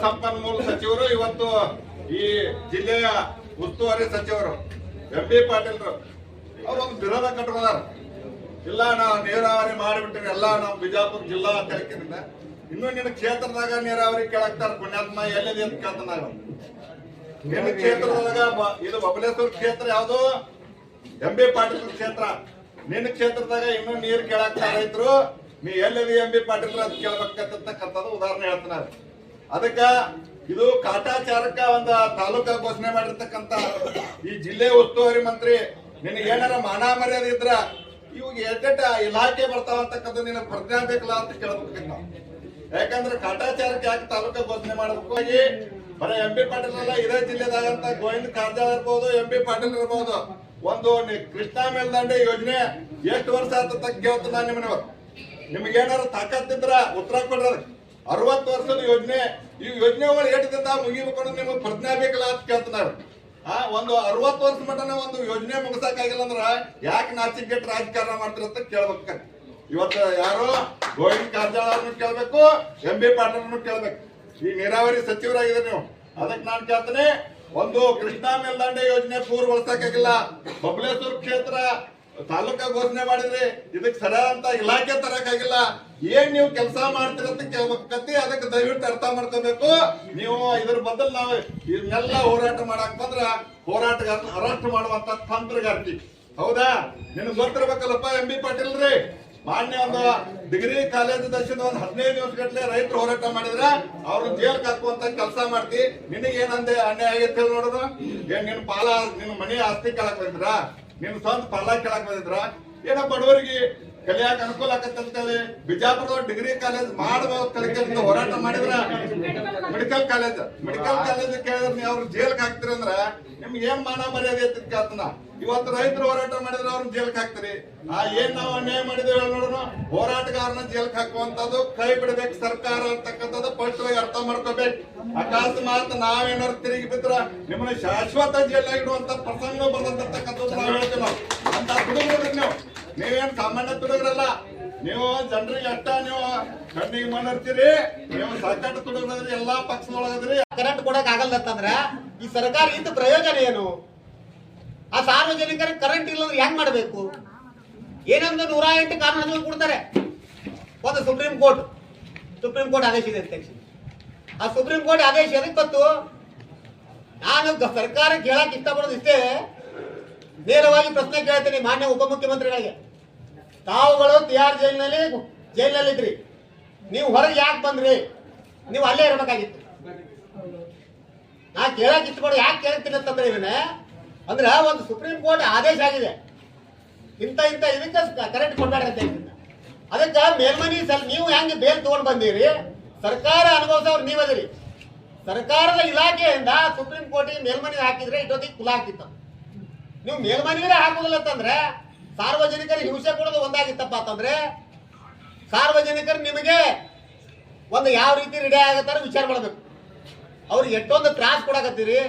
ಸಂಪನ್ಮೂಲ ಸಚಿವರು ಇವತ್ತು ಈ ಜಿಲ್ಲೆಯ ಉಸ್ತುವಾರಿ ಸಚಿವರು ಎಂ ಬಿ ಪಾಟೀಲ್ರು ಒಂದು ವಿರೋಧ ಕಟ್ಕೊಂಡಾರ ಇಲ್ಲ, ನಾವು ನೀರಾವರಿ ಮಾಡಿಬಿಟ್ಟಿವಿ ಎಲ್ಲ ನಾವು ಬಿಜಾಪುರ ಜಿಲ್ಲಾ ತೆಲಕಿನಿಂದ. ಇನ್ನು ನಿನ್ನ ಕ್ಷೇತ್ರದಾಗ ನೀರಾವರಿ ಕೇಳಕ್ತಾರ ಪುಣ್ಯಾತ್ಮ, ಎಲ್ಲಿದೆ ಅಂತ ಕೇಳ್ತಾನ ನಾನು. ನಿನ್ನ ಕ್ಷೇತ್ರದೊಳಗ ಬ- ಇದು ಬಬಲೇಶ್ವರ ಕ್ಷೇತ್ರ ಯಾವುದು? ಎಂ ಬಿ ಪಾಟೀಲ್ ಕ್ಷೇತ್ರ. ನಿನ್ನ ಕ್ಷೇತ್ರದಾಗ ಇನ್ನೂ ನೀರು ಕೇಳಾಕ್ತಾರ ರೈತರು ನೀ ಎಲ್ಲಿದೆ ಎಂ ಬಿ ಪಾಟೀಲ್ ಅಂತ ಕೇಳ್ಬೇಕಂತಕ್ಕಂಥದ್ದು ಉದಾಹರಣೆ ಹೇಳ್ತಾರ ಅದಕ್ಕ ಇದು ಕಾಟಾಚಾರಕ್ಕ ಒಂದು ತಾಲೂಕ ಘೋಷಣೆ ಮಾಡಿರ್ತಕ್ಕಂತ ಈ ಜಿಲ್ಲೆ ಉಸ್ತುವಾರಿ ಮಂತ್ರಿ. ನಿನಗೆ ಏನಾರ ಮಾನ ಮರ್ಯಾದೆ ಇದ್ರ ಇವಾಗ ಎಟ್ಟ ಇಲಾಖೆ ಬರ್ತಾವ ಅಂತಕ್ಕಂಥ ನಿನಗೆ ಪ್ರಜ್ಞಾ ಬೇಕಲ್ಲ ಅಂತ ಕೇಳ್ಬೇಕು ಯಾಕಂದ್ರೆ ಕಾಟಾಚಾರಕ್ಕೆ ಯಾಕೆ ತಾಲೂಕ ಘೋಷಣೆ ಮಾಡಬೇಕು ಬರೀ ಎಂ ಬಿ ಪಾಟೀಲ್ ಅಲ್ಲ, ಇದೇ ಜಿಲ್ಲೆದಾಗಂತ ಗೋವಿಂದ ಕಾರಜಾಳ ಇರ್ಬೋದು, ಎಂ ಬಿ ಪಾಟೀಲ್ ಇರ್ಬೋದು. ಒಂದು ಕೃಷ್ಣಾ ಮೇಲ್ದಂಡೆ ಯೋಜನೆ ಎಷ್ಟು ವರ್ಷ ಕೇಳ್ತ ನಾನು ನಿಮ್ಮನ್ನ. ನಿಮ್ಗೆ ಏನಾರ ತಾಕತ್ತಿದ್ರ ಉತ್ತರ ಕೊಡ್ರಿ. ಅರವತ್ತು ವರ್ಷದ ಯೋಜನೆ, ಈ ಯೋಜನೆಗಳು ಏಟದಿಂದ ಮುಗಿಬೇಕು ನಿಮ್ಗೆ ಪ್ರಜ್ಞೆ ಬೇಕಲ್ಲ ಅಂತ ಕೇಳ್ತಾರೆ ಆ, ಒಂದು ಅರವತ್ತು ವರ್ಷ ಮಟನ ಒಂದು ಯೋಜನೆ ಮುಗಿಸಕ್ಕಾಗಿಲ್ಲ ಅಂದ್ರ ಯಾಕೆ ನಾಚಿಕೆಟ್ ರಾಜಕಾರಣ ಮಾಡ್ತೀರ ಅಂತ ಕೇಳ್ಬೇಕು ಇವತ್ತು ಯಾರು ಗೋವಿಂದ ಕಾರಜಾಳ ಅವ್ರನ್ನ ಕೇಳ್ಬೇಕು, ಎಂ ಬಿ ಪಾಟೀಲ್ ಕೇಳ್ಬೇಕು. ಈ ನೀರಾವರಿ ಸಚಿವರಾಗಿದೆ ನೀವು. ಅದಕ್ಕೆ ನಾನು ಕೇಳ್ತೇನೆ, ಒಂದು ಕೃಷ್ಣಾ ಮೇಲ್ದಂಡೆ ಯೋಜನೆ ಪೂರ್ವಗೊಳಿಸಕ್ಕಾಗಿಲ್ಲ ಬಬಲೇಶ್ವರ ಕ್ಷೇತ್ರ ತಾಲೂಕಾ ಘೋಷಣೆ ಮಾಡಿದ್ರಿ ಇದಕ್ಕೆ ಅಂತ ಇಲಾಖೆ ತರಕಾಗಿಲ್ಲ ಏನ್ ನೀವು ಕೆಲಸ ಮಾಡ್ತಿರತ್ತ ಕತ್ತಿ ಅದಕ್ಕೆ ದಯವಿಟ್ಟು ಅರ್ಥ ಮಾಡ್ಕೋಬೇಕು. ನೀವು ಇದ್ರ ಬದಲು ನಾವು ಇದನ್ನೆಲ್ಲ ಹೋರಾಟ ಮಾಡಕ್ ಬಂದ್ರ ಹೋರಾಟಗಾರನ ಅರೆಸ್ಟ್ ಮಾಡುವಂತ ತಂತ್ರಗಾರ್ತಿ. ಹೌದಾ? ನಿನ್ ಗೊತ್ತಿರ್ಬೇಕಲ್ಲಪ್ಪ ಎಂ ಬಿ ಪಾಟೀಲ್ ರೀ. ಮಾನ್ಯ ಒಂದು ಡಿಗ್ರಿ ಕಾಲೇಜ್ ದರ್ಶನ ಒಂದು ಹದಿನೈದು ದಿವಸ ಗಟ್ಟಲೆ ರೈತರು ಹೋರಾಟ ಮಾಡಿದ್ರ ಅವ್ರನ್ನ ಜೈಲ್ಗೆ ಹಾಕುವಂತ ಕೆಲಸ ಮಾಡ್ತಿ. ನಿನಗೆ ಏನಂದೆ ಅನ್ಯಾಯ ಆಗೈತೆ ನೋಡೋದು? ಏನ್ ನಿನ್ ಪಾಲ, ನಿನ್ ಮನೆ ಆಸ್ತಿ ಕೇಳಕ್ ನಿನ್ ಸ್ವಂತ ಪರ್ಲಾ ಕೇಳಕ್ ಬಂದಿದ್ರ? ಏನೋ ಬಡವರಿಗೆ ಕಲಿಯಾಕ ಅನುಕೂಲ ಆಗತ್ತಂತೇಳಿ ಬಿಜಾಪುರದ ಡಿಗ್ರಿ ಕಾಲೇಜ್ ಮಾಡಬಹುದು ಕಲಿಕೆ ಹೋರಾಟ ಮಾಡಿದ್ರ? ಮೆಡಿಕಲ್ ಕಾಲೇಜ್ ಮೆಡಿಕಲ್ ಕಾಲೇಜ್ ಕೇಳಿದ್ರೆ ನೀವು ಅವ್ರು ಜೈಲ್ಗೆ ಹಾಕ್ತೀರಿ ಅಂದ್ರ ನಿಮ್ಗೆ ಏನ್ ಮಾನ ಮರ್ಯಾದೆ ಐತಿ ಕೇಳ್ತಾನ. ಇವತ್ತು ರೈತರು ಹೋರಾಟ ಮಾಡಿದ್ರೆ ಅವ್ರನ್ನ ಜೈಲ್ಗೆ ಹಾಕ್ತೀರಿ. ಆ ಏನ್ ನಾವು ಅನ್ಯಾಯ ಮಾಡಿದೇವೆ ನೋಡೋಣ ಹೋರಾಟಗಾರನ ಜೈಲ್ಗೆ ಹಾಕುವಂತದ್ದು ಕೈ ಬಿಡ್ಬೇಕು ಸರ್ಕಾರ ಅಂತಕ್ಕಂಥದ್ದು ಸ್ಪಷ್ಟವಾಗಿ ಅರ್ಥ ಮಾಡ್ಕೋಬೇಕು. ಅಕಸ್ಮಾತ್ ನಾವೇನಾರು ತಿರುಗಿ ಬಿದ್ರ ನಿಮ್ಮನ್ನ ಶಾಶ್ವತ ಜೈಲಾಗ ಇಡುವಂತ ಪ್ರಸಂಗ ಬಂದಂತಕ್ಕಂಥದ್ದು ನಾವು ಹೇಳ್ತೀವಿ ನಾವು ಅಂತ ಹುಡುಗರು ನೀವು ನೀವೇನ್ ಸಾಮಾನ್ಯ ತುಡುಗರಲ್ಲ? ನೀವು ಜನರಿಗೆ ಅಷ್ಟ ನೀವು ಕಣ್ಣಿಗೆ ಮಾಡಿರ್ತೀರಿ ನೀವು ಸಾಕಷ್ಟು ತುಡುಗರದ್ರಿ, ಎಲ್ಲಾ ಪಕ್ಷದೊಳಗದ್ರಿ. ಕರೆಂಟ್ ಕೊಡಕ್ ಆಗಲ್ಲ ಅಂತಂದ್ರ, ಈ ಸರ್ಕಾರ ಇದ್ದ ಪ್ರಯೋಜನ ಏನು? ಆ ಸಾರ್ವಜನಿಕರಿಗೆ ಕರೆಂಟ್ ಇಲ್ಲಂದ್ರೆ ಹೆಂಗ್ ಮಾಡ್ಬೇಕು? ಏನಂದ್ರೆ ನೂರ ಎಂಟು ಕಾನೂನುಗಳು ಕೊಡ್ತಾರೆ. ಒಂದು ಸುಪ್ರೀಂ ಕೋರ್ಟ್. ಸುಪ್ರೀಂ ಕೋರ್ಟ್ ಆದೇಶ ಇದೆ ಅಂತ ಆ ಸುಪ್ರೀಂ ಕೋರ್ಟ್ ಆದೇಶ ಎದಕ್ಕೆ ಬಂತು ನಾನು ಸರ್ಕಾರ ಕೇಳಕ್ ಇಷ್ಟಪಡೋದು ಇಷ್ಟೇ, ನೇರವಾಗಿ ಪ್ರಶ್ನೆ ಕೇಳ್ತೀನಿ ಮಾನ್ಯ ಉಪಮುಖ್ಯಮಂತ್ರಿಗಳಿಗೆ. ತಾವುಗಳು ತಿಹಾರ್ ಜೈಲಿನಲ್ಲಿ ಜೈಲಿನಲ್ಲಿದ್ರಿ ನೀವು ಹೊರಗೆ ಯಾಕೆ ಬಂದ್ರಿ? ನೀವು ಅಲ್ಲೇ ಇರಬೇಕಾಗಿತ್ತು. ನಾ ಕೇಳಕ್ ಇಟ್ಕೊಂಡು ಯಾಕೆ ಕೇಳ್ತೀನಿ ಅಂತಂದ್ರೆ ಇವನೇ, ಅಂದ್ರೆ ಒಂದು ಸುಪ್ರೀಂ ಕೋರ್ಟ್ ಆದೇಶ ಆಗಿದೆ. ಇಂಥ ಇಂಥ, ಇದಕ್ಕೆ ಕರೆಂಟ್ ಕೊಡ್ಬೇಡ ಅಂತ ಅದಕ್ಕೆ ಮೇಲ್ಮನಿ ಸಲ್, ನೀವು ಹೆಂಗೆ ಬೇಲ್ ತಗೊಂಡ್ ಬಂದಿರಿ? ಸರ್ಕಾರ ಅನುಭವಿಸೋರು ನೀವದಿರಿ ಸರ್ಕಾರದ ಇಲಾಖೆಯಿಂದ ಸುಪ್ರೀಂ ಕೋರ್ಟಿಗೆ ಮೇಲ್ಮನಿ ಹಾಕಿದ್ರೆ ಇಟ್ಟೊತ್ತಿಗೆ ಕುಲ ನೀವು ಮೇಲ್ಮನಿಗೆ ಹಾಕುದಿಲ್ಲ ಅಂತಂದ್ರೆ ಸಾರ್ವಜನಿಕರಿಗೆ ಹಿಂಸೆ ಕೊಡೋದು ಒಂದಾಗಿತ್ತಪ್ಪ ಅಂತಂದ್ರೆ ಸಾರ್ವಜನಿಕರು ನಿಮಗೆ ಒಂದು ಯಾವ ರೀತಿ ರೆಡಿ ಆಗತ್ತಾರ ವಿಚಾರ ಮಾಡಬೇಕು. ಅವ್ರಿಗೆ ಎಷ್ಟೊಂದು ತ್ರಾಸ್ ಕೊಡಕತ್ತೀರಿ?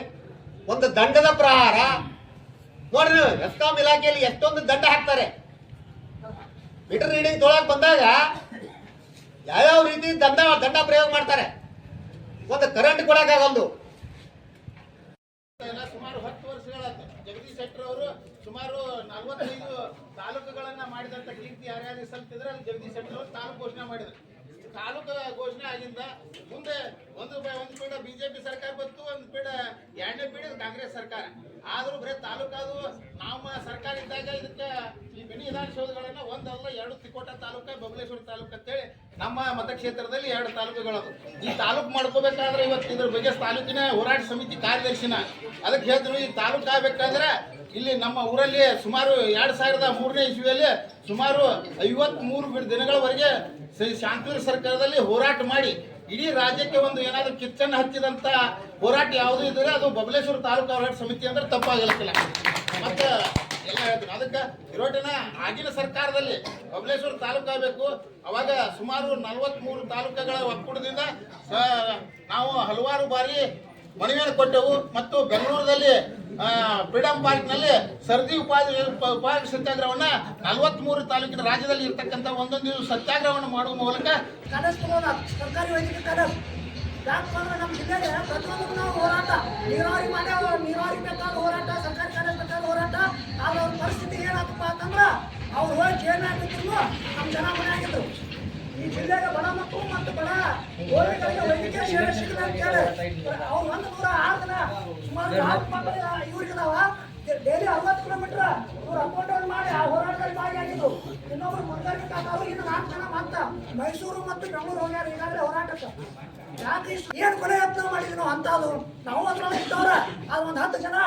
ಒಂದು ದಂಡದ ಪ್ರಹಾರ. ನೋಡ್ರಿ ಎಸ್ಕಾಂ ಇಲಾಖೆಯಲ್ಲಿ ಎಷ್ಟೊಂದು ದಂಡ ಹಾಕ್ತಾರೆ. ಮೀಟರ್ ರೀಡಿಂಗ್ ತೊಳಕ್ ಬಂದಾಗ ಯಾವ್ಯಾವ ರೀತಿ ದಂಡ ದಂಡ ಪ್ರಯೋಗ ಮಾಡ್ತಾರೆ? ಒಂದು ಕರೆಂಟ್ ಕೊಡಕ್ಕಾಗಲ್ದು. ಸುಮಾರು ಹತ್ತು ವರ್ಷಗಳ ಜಗದೀಶ್ ಶೆಟ್ಟರ್ ಅವರು ಸುಮಾರು ನಲವತ್ತೈದು ತಾಲೂಕುಗಳನ್ನ ಮಾಡಿದಂತ ಕೀರ್ತಿ ಯಾರ್ಯಾರಿಗೆ ಸಲ್ತಿದ್ರೆ ಅಲ್ಲಿ ಜಗದೀಶ್ ಶೆಟ್ಟರ್ ಅವರು ತಾಲೂಕು ಘೋಷಣೆ ಮಾಡಿದ್ರು. ತಾಲೂಕು ಘೋಷಣೆ ಆಗಿಂದ ಮುಂದೆ ಒಂದು ಒಂದು ಪೀಡ ಬಿಜೆಪಿ ಸರ್ಕಾರ ಬಂತು, ಒಂದು ಪೀಡ ಎರಡನೇ ಪೀಡ ಕಾಂಗ್ರೆಸ್ ಸರ್ಕಾರ. ಆದರೂ ಬರೀ ತಾಲೂಕಾದು ನಮ್ಮ ಸರ್ಕಾರ ಇದ್ದಾಗ ಇದಕ್ಕೆ ಈ ಮಿನಿ ವಿಧಾನಸೌಧಗಳನ್ನ ಒಂದಲ್ಲ ಎರಡು ತಿಕೋಟ ತಾಲೂಕ, ಬಬಲೇಶ್ವರ ತಾಲೂಕು ಅಂತೇಳಿ ನಮ್ಮ ಮತಕ್ಷೇತ್ರದಲ್ಲಿ ಎರಡು ತಾಲೂಕುಗಳದು. ಈ ತಾಲೂಕು ಮಾಡ್ಕೋಬೇಕಾದ್ರೆ ಇವತ್ತು ಇದ್ರ ಬಗ್ಗೆ ತಾಲೂಕಿನ ಹೋರಾಟ ಸಮಿತಿ ಕಾರ್ಯದರ್ಶಿನ ಅದಕ್ಕೆ ಹೇಳಿದ್ರು, ಈ ತಾಲೂಕು ಆಗ್ಬೇಕಾದ್ರೆ ಇಲ್ಲಿ ನಮ್ಮ ಊರಲ್ಲಿ ಸುಮಾರು ಎರಡು ಸಾವಿರದ ಮೂರನೇ ಇಸ್ವಿಯಲ್ಲಿ ಸುಮಾರು ಐವತ್ ಮೂರು ದಿನಗಳವರೆಗೆ ಶಾಂತಿ ಸರ್ಕಾರದಲ್ಲಿ ಹೋರಾಟ ಮಾಡಿ ಇಡೀ ರಾಜ್ಯಕ್ಕೆ ಒಂದು ಏನಾದ್ರು ಕಿಚ್ಚನ್ನು ಹಚ್ಚಿದಂಥ ಹೋರಾಟ ಯಾವುದು ಇದ್ರೆ ಅದು ಬಬಲೇಶ್ವರ ತಾಲೂಕು ಹೋರಾಟ ಸಮಿತಿ ಅಂದ್ರೆ ತಪ್ಪಾಗಲಿಕ್ಕಿಲ್ಲ ಮತ್ತೆ ಎಲ್ಲ ಹೇಳ್ತೀನಿ, ಅದಕ್ಕೆ ಇರೋಟಿನ ಆಗಿನ ಸರ್ಕಾರದಲ್ಲಿ ಬಬಲೇಶ್ವರ ತಾಲೂಕು ಆಗಬೇಕು. ಅವಾಗ ಸುಮಾರು ನಲವತ್ತ್ಮೂರು ತಾಲೂಕುಗಳ ಒಕ್ಕೂಟದಿಂದ ನಾವು ಹಲವಾರು ಬಾರಿ ಮನವಿಯನ್ನು ಕೊಟ್ಟೆವು ಮತ್ತು ಬೆಂಗಳೂರಿನಲ್ಲಿ ಫ್ರೀಡಂ ಪಾರ್ಕ್ನಲ್ಲಿ ಸರ್ದಿ ಉಪಾಧಿ ಉಪಾಧಿ ಸತ್ಯಾಗ್ರಹವನ್ನ ನಲವತ್ಮೂರು ತಾಲೂಕಿನ ರಾಜ್ಯದಲ್ಲಿ ಇರ್ತಕ್ಕಂಥ ಒಂದೊಂದು ಸತ್ಯಾಗ್ರಹವನ್ನು ಮಾಡುವ ಮೂಲಕ ಕನಸು ಸರ್ಕಾರಿ ವೈದ್ಯಕೀಯ ಕನಸು. ಯಾಕಪ್ಪ ಅಂದ್ರೆ ನಮ್ಮ ಜಿಲ್ಲೆಗೆ ಪ್ರತಿಯೊಂದಕ್ಕೂ ನಾವು ಹೋರಾಟ. ನೀರಾವರಿ ಮಾಡ್ಯಾವ ನೀರಾವರಿ ಬೇಕಾದ ಹೋರಾಟ, ಸರ್ಕಾರಿ ಬೇಕಾದ ಹೋರಾಟ. ಆದ್ರೆ ಅವ್ರ ಪರಿಸ್ಥಿತಿ ಏನಾಗಪ್ಪ ಅಂತಂದ್ರೆ ಅವ್ರು ಹೋಗಿ ಜೇಲ್ ಆಗಿದ್ರು ನಮ್ಮ ಜನ ಮನೆ ಆಗಿದ್ರು. ಈ ಜಿಲ್ಲೆಗೆ ಬಡ ಮಕ್ಕಳು ಮತ್ತು ಬಡ ಹೋರಾಟಗಳಿಗೆ ವೈದ್ಯಕೀಯ ಸೇವೆ ಸಿಗಲ್ಲ ಅಂತ ಹೇಳಿ ಅವ್ರು ಒಂದು ನೂರ ಆರು ದಿನ ಸುಮಾರು ನಾಲ್ಕು ಮಕ್ಕಳು ಇವ್ರಿಗಿದಾವ ಡೈಲಿ ಅರವತ್ತು ಕಿಲೋಮೀಟರ್ ಇವ್ರು ಅಪ್ ಅಂಡ್ ಡೌನ್ ಮಾಡಿ ಆ ಹೋರಾಟದಲ್ಲಿ ಭಾಗಿಯಾಗಿದ್ದು ಇನ್ನೊಬ್ರು ಮುನ್ಗಾರಿಕೆ ಕಾಕಾರು ಇನ್ನು ನಾಲ್ಕು ಜನ ಮತ್ತ ಮೈಸೂರು ಮತ್ತು ಬೆಂಗಳೂರು ಹೋಗ್ಯಾರ ಈಗಾಗಲೇ ಹೋರಾಟಕ್ಕೆ ಯಾಕೆ ಏನು ಕೊಲೆ ಯತ್ನ ಮಾಡಿದ್ವಿ ನಾವು ನಾವು ಅದ್ರಲ್ಲಿ ಇದ್ದವ್ರ ಅದು ಒಂದು ಹತ್ತು ಜನ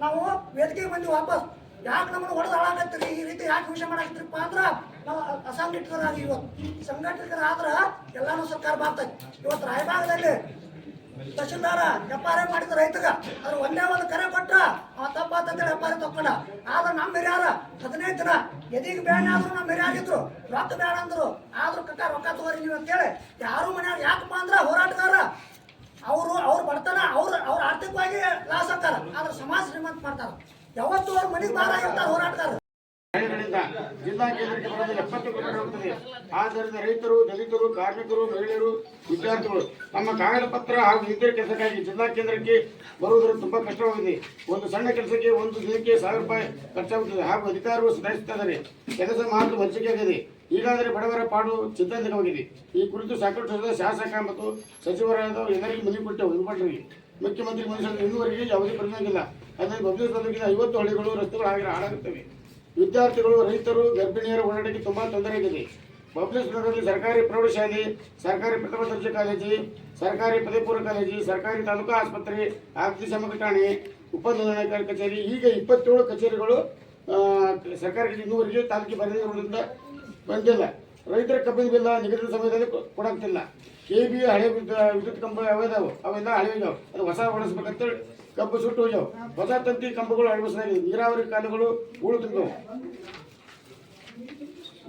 ನಾವು ವೇದಿಕೆಗೆ ಬಂದ್ವಿ ವಾಪಸ್ ಯಾಕೆ ನಮ್ಮನ್ನು ಹೊಡೆದು ಹಾಳಾಗತ್ತೀರಿ ಈ ರೀತಿ ಯಾಕೆ ವಿಷಯ ಮಾಡಾಕತ್ತೀರಪ್ಪ ಅಂದ್ರೆ ನಾವು ಅಸಂಘಟಿತರಾಗಿ ಇವತ್ತು ಸಂಘಟಿತರಾದ್ರೆ ಎಲ್ಲಾನು ಸರ್ಕಾರ ಬರ್ತೈತಿ ಇವತ್ತು ರಾಯಭಾಗದಲ್ಲಿ ತಹಶೀಲ್ದಾರ, ವ್ಯಾಪಾರ ಮಾಡಿದ ರೈತಗ ಅದ್ರ ಒಂದೇ ಒಂದು ಕರೆ ಕೊಟ್ಟ ಅವ ತಪ್ಪಾತಂತೇಳಿ ವ್ಯಾಪಾರ ತಕೊಂಡ ಆದ್ರೆ ನಮ್ಮ ಹಿರಿಯರ ಹದಿನೈದು ದಿನ ಎದಿಗೆ ಬೇಡ ಆದ್ರೂ ನಮ್ಮ ಹಿರಿಯಾಗಿದ್ರು ರೊಕ್ಕ ಬೇಡ ಅಂದ್ರು, ಆದ್ರೂ ಕಕ್ಕ ರೊಕ್ಕ ತಗೋರಿ ನೀವು ಅಂತೇಳಿ ಯಾರು ಮನ್ಯಾಗ ಯಾಕಪ್ಪ ಅಂದ್ರ ಹೋರಾಟಗಾರ. ಅವರು, ಅವ್ರ ಬಡತನ, ಅವ್ರ ಅವ್ರ ಆರ್ಥಿಕವಾಗಿ ಲಾಸ್ ಆಗ್ತಾರ, ಆದ್ರೆ ಸಮಾಜ ಶ್ರೀಮಂತ ಮಾಡ್ತಾರ. ಯಾವತ್ತೂ ಅವ್ರ ಮನೆಗೆ ಬಾರ ಇರ್ತಾರ ಹೋರಾಟಗಾರ ಜಿಲ್ಲಾ ಕೇಂದ್ರಕ್ಕೆ ಬರೋದು ಎಪ್ಪತ್ತು ಕೋಟಿ ಹೋಗುತ್ತದೆ ಆದ್ದರಿಂದ ರೈತರು, ದಲಿತರು, ಕಾರ್ಮಿಕರು, ಮಹಿಳೆಯರು, ವಿದ್ಯಾರ್ಥಿಗಳು ತಮ್ಮ ಕಾಗದ ಪತ್ರ ಹಾಗೂ ಇತರ ಕೆಲಸಕ್ಕಾಗಿ ಜಿಲ್ಲಾ ಕೇಂದ್ರಕ್ಕೆ ಬರುವುದರಿಂದ ತುಂಬಾ ಕಷ್ಟವಾಗಿದೆ. ಒಂದು ಸಣ್ಣ ಕೆಲಸಕ್ಕೆ ಒಂದು ದಿನಕ್ಕೆ ಸಾವಿರ ರೂಪಾಯಿ ಖರ್ಚಾಗುತ್ತದೆ. ಹಾಗೂ ಅಧಿಕಾರಿಗಳು ಸುಧಾರಿಸುತ್ತಿದ್ದಾರೆ ಕೆಲಸ ಮಾತ್ರ ವಂಚಿಕೆಯಾಗಿದೆ ಈಗಾದರೆ ಬಡವರ ಪಾಡು ಚಿಂತಾಜನಕವಾಗಿದೆ. ಈ ಕುರಿತು ಸಾಕಷ್ಟು ಶಾಸಕ ಮತ್ತು ಸಚಿವರಾದ ಎಲ್ಲರಿಗೂ ಮನವಿ ಕೊಟ್ಟೆವು ಇಂಪಾರ್ಟೆಂಟ್ ಮುಖ್ಯಮಂತ್ರಿ ಮನುಷ್ಯರು ಇನ್ನುವರೆಗೆ ಯಾವುದೇ ಪರಿಣಾಮವಿಲ್ಲ ಅದರಲ್ಲಿ ಬಬ್ಲಿ ತಾಲೂಕಿನ ಐವತ್ತು ಹಳ್ಳಿಗಳು, ರಸ್ತೆಗಳು ಹಾಗೆ ಹಾಳಾಗುತ್ತವೆ. ವಿದ್ಯಾರ್ಥಿಗಳು, ರೈತರು, ಗರ್ಭಿಣಿಯರ ಓಡಾಟಕ್ಕೆ ತುಂಬಾ ತೊಂದರೆಯಾಗಿದೆ ಪಬ್ಲಿಕ್ ಸ್ಕೂಲ್ಗಳಲ್ಲಿ ಸರ್ಕಾರಿ ಪ್ರೌಢಶಾಲೆ, ಸರ್ಕಾರಿ ಪ್ರಥಮ ದರ್ಜೆ ಕಾಲೇಜು, ಸರ್ಕಾರಿ ಪದವಿಪೂರ್ವ ಕಾಲೇಜು, ಸರ್ಕಾರಿ ತಾಲೂಕಾ ಆಸ್ಪತ್ರೆ ಅಗ್ನಿಶಾಮಕ ಠಾಣೆ ಉಪನಿರ್ಣಾಧಿಕಾರಿ ಕಚೇರಿ ಈಗ ಇಪ್ಪತ್ತೇಳು ಕಚೇರಿಗಳು ಸರ್ಕಾರಿ ಕಚೇರಿ ಇನ್ನೂವರೆಗೆ ತಾಲೂಕಿಗೆ ಬರೆದಿರುವುದರಿಂದ ಬಂದಿಲ್ಲ. ರೈತರ ಕಬ್ಬಿನ ಬಿಲ್ಲ ನಿಗದಿತ ಸಮಯದಲ್ಲಿ ಕೊಡಾಗ್ತಿಲ್ಲ. ಕೆ ಬಿ ಹಳೆ ವಿದ್ಯು- ವಿದ್ಯುತ್ ಕಂಬ ಯಾವ್ಯಾವ ಅವೆಲ್ಲ ಹಳೆ ಇದಾವೆ. ಅದು ಹೊಸ ಹೊಡಿಸ್ಬೇಕಂತೇಳಿ ಕಬ್ಬು ಸುಟ್ಟು ಹೋಗ್ಯಾವ. ಹೊಸ ತಂತಿ ಕಂಬಗಳು ಅಳವಡಿಸಲಾಗಿದೆ ನೀರಾವರಿ ಕಾಲುಗಳು ಗುಳು ತುಂಬಿದವು.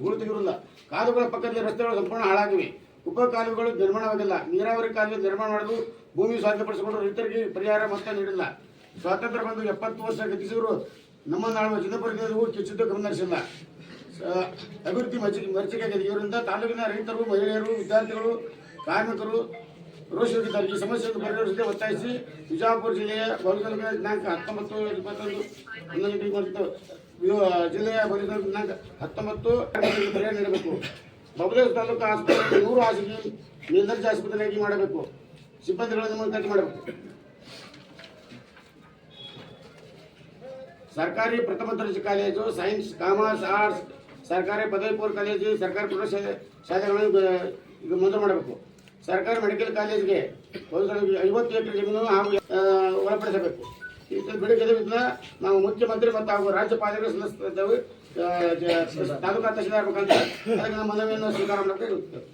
ಗೂಳು ತುಂಬಿರಲ್ಲ ಕಾಲುಗಳ ಪಕ್ಕದಲ್ಲಿ ರಸ್ತೆಗಳು ಸಂಪೂರ್ಣ ಹಾಳಾಗಿವೆ. ಉಪ ಕಾಲುಗಳು ನಿರ್ಮಾಣವಾಗಿಲ್ಲ ನೀರಾವರಿ ಕಾಲುವೆ ನಿರ್ಮಾಣ ಮಾಡಲು ಭೂಮಿ ಸ್ವಾಧೀನಪಡಿಸಿಕೊಂಡು ರೈತರಿಗೆ ಪರಿಹಾರ ಮೊತ್ತ ನೀಡಿಲ್ಲ. ಸ್ವಾತಂತ್ರ್ಯ ಬಂದು ಎಪ್ಪತ್ತು ವರ್ಷ ಗತಿಸಿದ್ರು ನಮ್ಮ ನಾಳುವ ಜನಪ್ರತಿನಿಧಿಗಳು ಕಿಚ್ಚಿದ್ದು ಗಮನಿಸಿಲ್ಲ ಅಭಿವೃದ್ಧಿ ಮರ್ಚಿಕೆ ಮರ್ಚಿಕೆಯಾಗಿದೆ ಇವರಿಂದ ತಾಲೂಕಿನ ರೈತರು, ಮಹಿಳೆಯರು, ವಿದ್ಯಾರ್ಥಿಗಳು ಕಾರ್ಮಿಕರು ಈ ಸಮಸ್ಯೆಯನ್ನು ಪರಿಹರಿಸದೆ ಒತ್ತಾಯಿಸಿ ಬಿಜಾಪುರ ಜಿಲ್ಲೆಯ ಬೌದ್ಧ ದಿನಾಂಕ ಹತ್ತೊಂಬತ್ತು ಇಪ್ಪತ್ತೊಂದು ಹನ್ನೊಂದು ಇಪ್ಪತ್ತು ಜಿಲ್ಲೆಯ ಬೌದ್ಧ ದಿನಾಂಕ ಹತ್ತೊಂಬತ್ತು ಪರಿಹಾರ ನೀಡಬೇಕು. ಬಬಲೇಶ್ ತಾಲೂಕು ಆಸ್ಪತ್ರೆ ನೂರು ಹಾಸಿಗೆ ನಿರ್ದರ್ಜ ಆಸ್ಪತ್ರೆಯಾಗಿ ಮಾಡಬೇಕು. ಸಿಬ್ಬಂದಿಗಳನ್ನು ಕಟ್ ಮಾಡಬೇಕು. ಸರ್ಕಾರಿ ಪ್ರಥಮ ದರ್ಜೆ ಕಾಲೇಜು, ಸೈನ್ಸ್, ಕಾಮರ್ಸ್, ಆರ್ಟ್ಸ್, ಸರ್ಕಾರಿ ಪದವಿ ಪೂರ್ವ ಕಾಲೇಜು, ಸರ್ಕಾರಿ ಪ್ರೌಢಶಾಲೆ, ಶಾಲೆಗಳನ್ನು ಇದು ಮಾಡಬೇಕು. ಸರ್ಕಾರಿ ಮೆಡಿಕಲ್ ಕಾಲೇಜ್ಗೆ ಒಂದು ಐವತ್ತು ಎಕರೆ ಜಮೀನು ಹಾಗೂ ಒಳಪಡಿಸಬೇಕು. ಇದನ್ನು ಬೇಡಿಕೆ ನಾವು ಮುಖ್ಯಮಂತ್ರಿ ಮತ್ತು ಹಾಗೂ ರಾಜ್ಯಪಾಲರಿಗೆ ಸಲ್ಲಿಸುತ್ತಿದ್ದೇವೆ. ತಾಲೂಕಾ ತಹಶೀಲ್ದಾರ್ ಮುಖಾಂತರ ಅದಕ್ಕೆ ನಮ್ಮ ಮನವಿಯನ್ನು ಸ್ವೀಕಾರ ಮಾಡಕ್ಕೆ ಇರುತ್ತದೆ.